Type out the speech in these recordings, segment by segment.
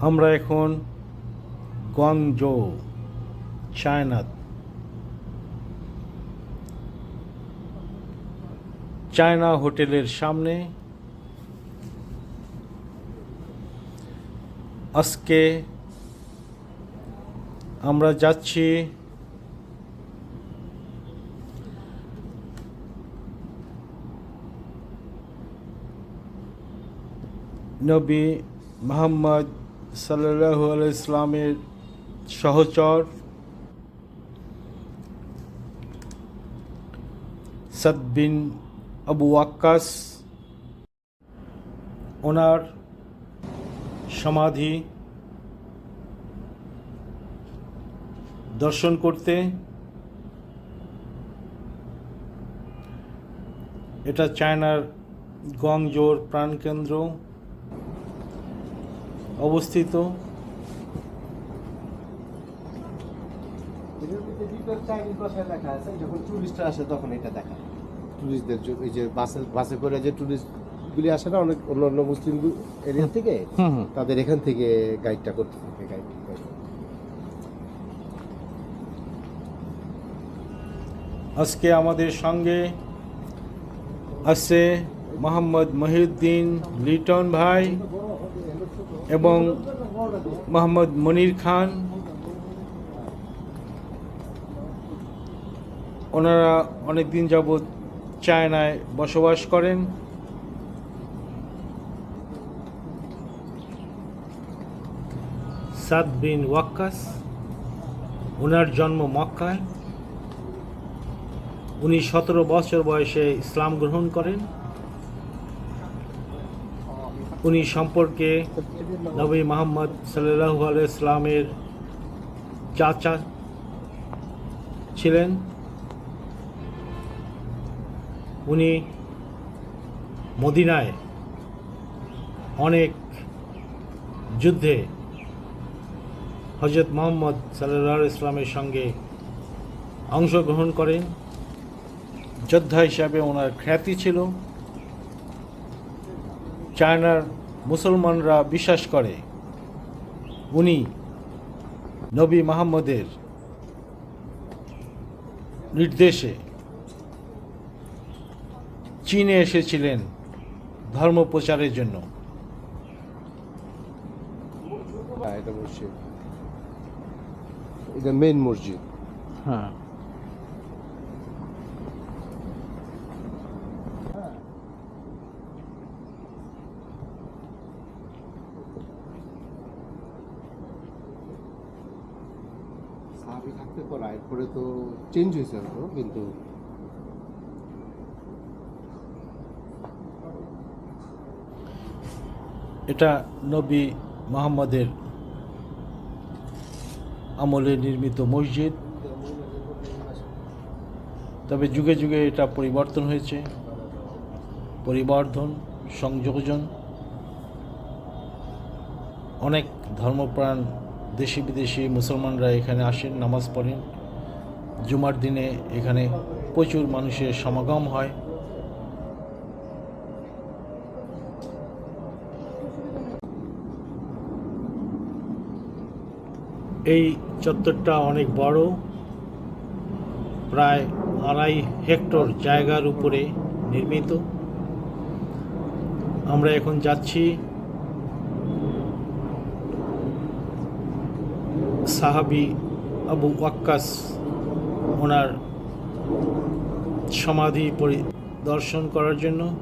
আমরা এখন গংজো China. China হোটেলের সামনে আজকে আমরা যাচ্ছি নবী মোহাম্মদ সাল্লাল্লাহু আলাইহি ইসলামের সহচর সাদ বিন আবু ওয়াক্কাস, ওনার সমাধি দর্শন করতে। এটা চায়নার গংজোর প্রাণকেন্দ্র। অবস্থিত। যখন টুরিস্টরা আসে তখন এটা দেখা টুরিস্টদের এই যে বাসে বাসে করে যে টুরিস্ট গুলি আসে না অনেক অন্য অন্য মুসলিম এরিয়া থেকে তাদের এখান থেকে গাইডটা করতে থাকে গাইড আজকে আমাদের সঙ্গে আছে মোহাম্মদ মহিউদ্দিন লিটন ভাই। এবং মোহাম্মদ মনির খান। ওনারা অনেক দিন যাবৎ চায়নায় বসবাস করেন। সাদ বিন ওয়াক্কাস ওনার জন্ম মক্কায়। উনি সতেরো বছর বয়সে ইসলাম গ্রহণ করেন। উনি সম্পর্কে নবী মোহাম্মদ সাল্লাহু ইসলামের চাচা ছিলেন। উনি মদিনায় অনেক যুদ্ধে হজরত মোহাম্মদ সাল্লাহ ইসলামের সঙ্গে অংশগ্রহণ করেন। যোদ্ধা হিসাবে ওনার খ্যাতি ছিল। চায়নার মুসলমানরা বিশ্বাস করে। উনি নবী মাহমদের নির্দেশে চীনে এসেছিলেন ধর্ম প্রচারের জন্য। হ্যাঁ এটা মসজিদ। এটা মেইন মসজিদ। হ্যাঁ সাহাবি থাকতে করা এরপরে তো চেঞ্জ হয়েছে তো কিন্তু এটা নবী মোহাম্মদের আমলে নির্মিত মসজিদ। তবে যুগে যুগে এটা পরিবর্তন হয়েছে। পরিবর্ধন, সংযোজন। অনেক ধর্মপ্রাণ দেশি বিদেশি মুসলমানরা এখানে আসেন, নামাজ পড়েন। জুমার দিনে এখানে প্রচুর মানুষের সমাগম হয়। এই চত্বরটা অনেক বড়, প্রায় আড়াই হেক্টর জায়গার উপরে নির্মিত। আমরা এখন যাচ্ছি সাহাবি আবু ওয়াক্কাস ওনার সমাধি পরিদর্শন করার জন্য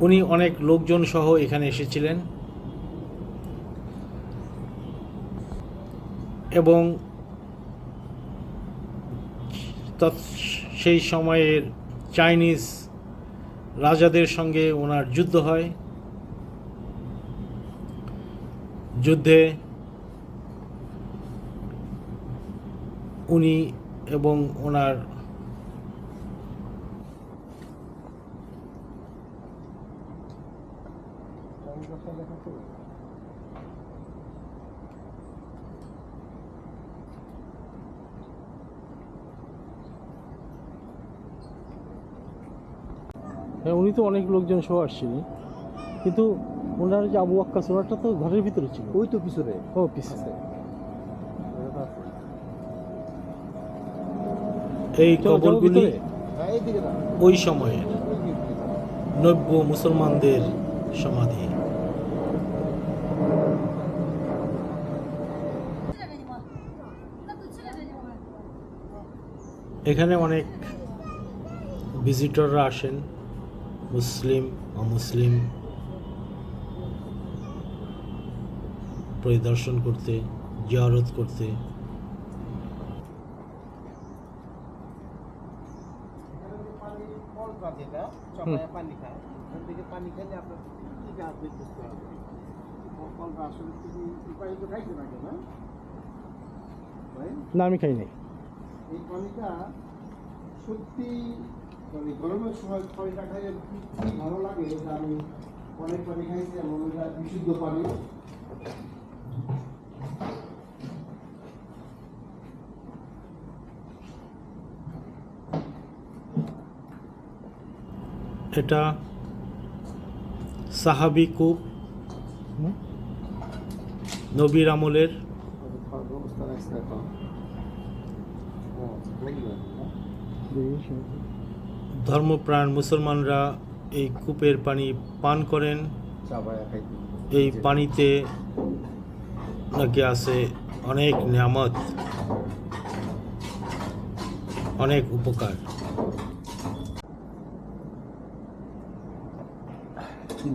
উনি অনেক লোকজন সহ এখানে এসেছিলেন। এবং সেই সময়ের চাইনিজ রাজাদের সঙ্গে ওনার যুদ্ধ হয়। যুদ্ধে উনি এবং ওনার হ্যাঁ উনি তো অনেক লোকজন সহ আসছিলেন কিন্তু ওনার যে আবু আক্কাস ওনারটা তো ঘরের ভিতরে ছিল। ওই তো পিছনে। ও পিছে আছে ওটা তো আছে। এই কবরগুলি। হ্যাঁ ওই সময়ের। নব্য মুসলমানদের সমাধি এখানে অনেক ভিজিটররা আসেন মুসলিম অমুসলিম পরিদর্শন করতে জিয়ারত করতে পানি কল আছে এটা চাপায় পানি খায়। ওখান থেকে পানি খেলে আপনার কি গাছ বুঝতে হবে? কলটা আসলে তুমি পানি তো থাকে না। ভাই না আমি খাই নাই। এই পানিটা সত্যি মানে গরমের সময় পানিটা খাইলে ভালো লাগে? এটা আমি অনেক পানি খাইছি বিশুদ্ধ পানি। এটা সাহাবি কূপ নবীর আমলের ধর্মপ্রাণ মুসলমানরা এই কূপের পানি পান করেন। এই পানিতে নাকি আছে অনেক নিয়ামত, অনেক উপকার। তিন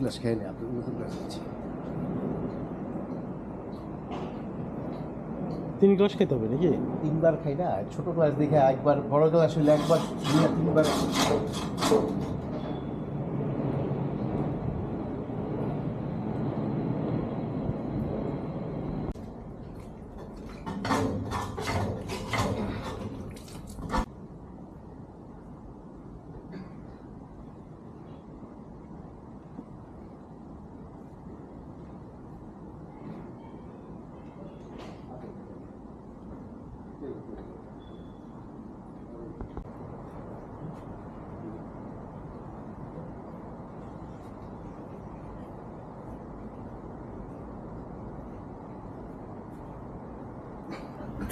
গ্লাস খেয়ে নেই আপনি গ্লাস দিচ্ছি তিন গ্লাস খেতে হবে নাকি? তিনবার খাই না ছোট গ্লাস দেখে একবার বড় গ্লাস হইলে একবার দুই তিনবার।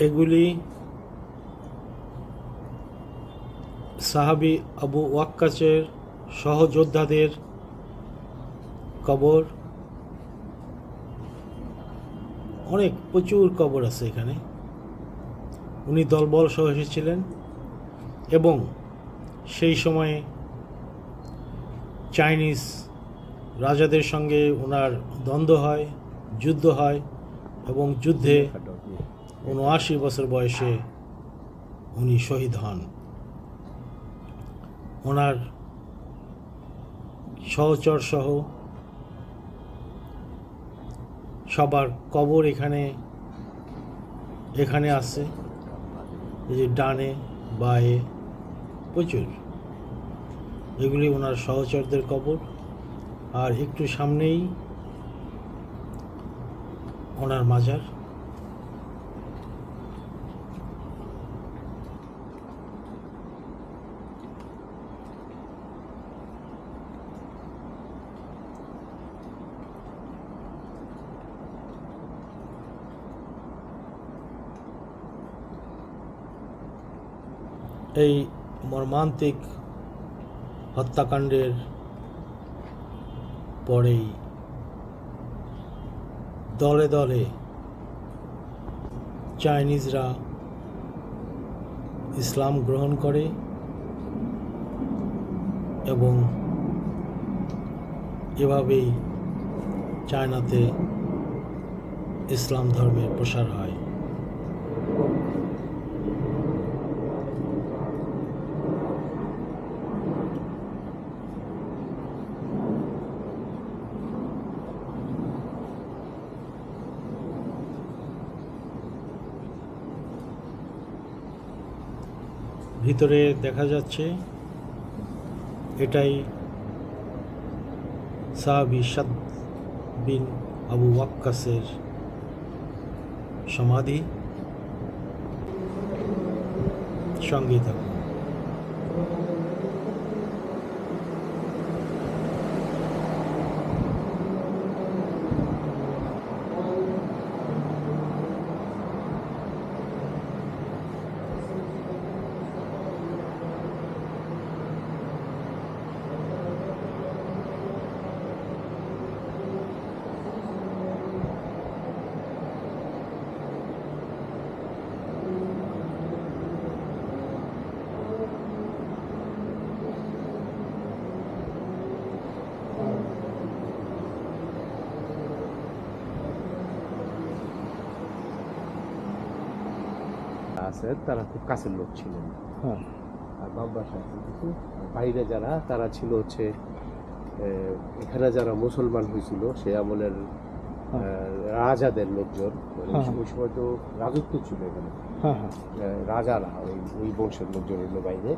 এগুলি সাহাবি আবু ওয়াক্কাচের সহযোদ্ধাদের কবর। অনেক প্রচুর কবর আছে এখানে। উনি দলবল সহ এসেছিলেন এবং সেই সময়ে চাইনিজ রাজাদের সঙ্গে ওনার দ্বন্দ্ব হয়, যুদ্ধ হয় এবং যুদ্ধে উনআশি বছর বয়সে উনি শহীদ হন। ওনার সহচর সহ সবার কবর এখানে এখানে আছে। এই যে ডানে, বায়ে প্রচুর। এগুলি ওনার সহচরদের কবর। আর একটু সামনেই ওনার মাজার। এই মর্মান্তিক হত্যাকাণ্ডের পরেই দলে দলে চাইনিজরা ইসলাম গ্রহণ করে এবং এভাবেই চায়নাতে ইসলাম ধর্মের প্রসার হয়। ভিতরে দেখা যাচ্ছে এটাই সাহাবি সাদ বিন আবু ওয়াক্কাসের সমাধি সঙ্গীতা আছে তারা খুব কাছের লোক ছিলেন। হ্যাঁ। আর বাম আছে কিছু বাইরে যারা তারা ছিল হচ্ছে এখানে যারা মুসলমান হয়েছিল সে আমলের আহ, রাজাদের লোকজন। হ্যাঁ, হ্যাঁ। ওই সময় তো রাজত্ব ছিল এখানে। হ্যাঁ হ্যাঁ। রাজারা ওই ওই বংশের লোকজন এলো বাইরে।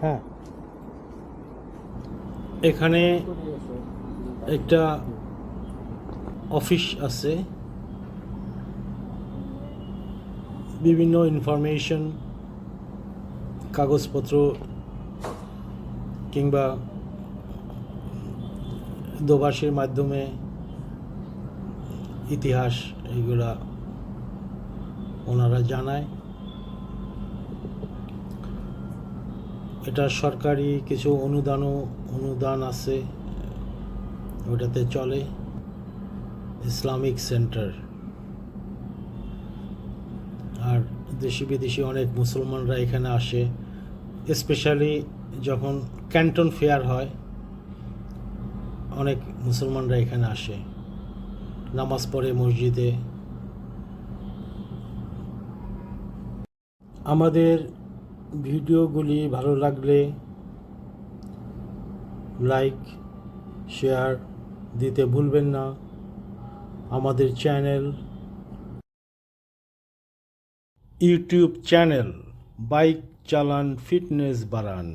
হ্যাঁ। এখানে একটা অফিস আছে। বিভিন্ন ইনফরমেশন কাগজপত্র, কিংবা দোভাষের মাধ্যমে ইতিহাস এগুলা ওনারা জানায়। এটা সরকারি কিছু অনুদানও অনুদান আছে, ওটাতে চলে। ইসলামিক সেন্টার আর দেশি বিদেশি অনেক মুসলমানরা এখানে আসে স্পেশালি যখন ক্যান্টন ফেয়ার হয়, অনেক মুসলমানরা এখানে আসে। নামাজ পড়ে মসজিদে। আমাদের ভিডিওগুলি ভালো লাগলে লাইক শেয়ার দিতে ভুলবেন না। আমাদের চ্যানেল ইউটিউব চ্যানেল বাইক চালান ফিটনেস বাড়ান।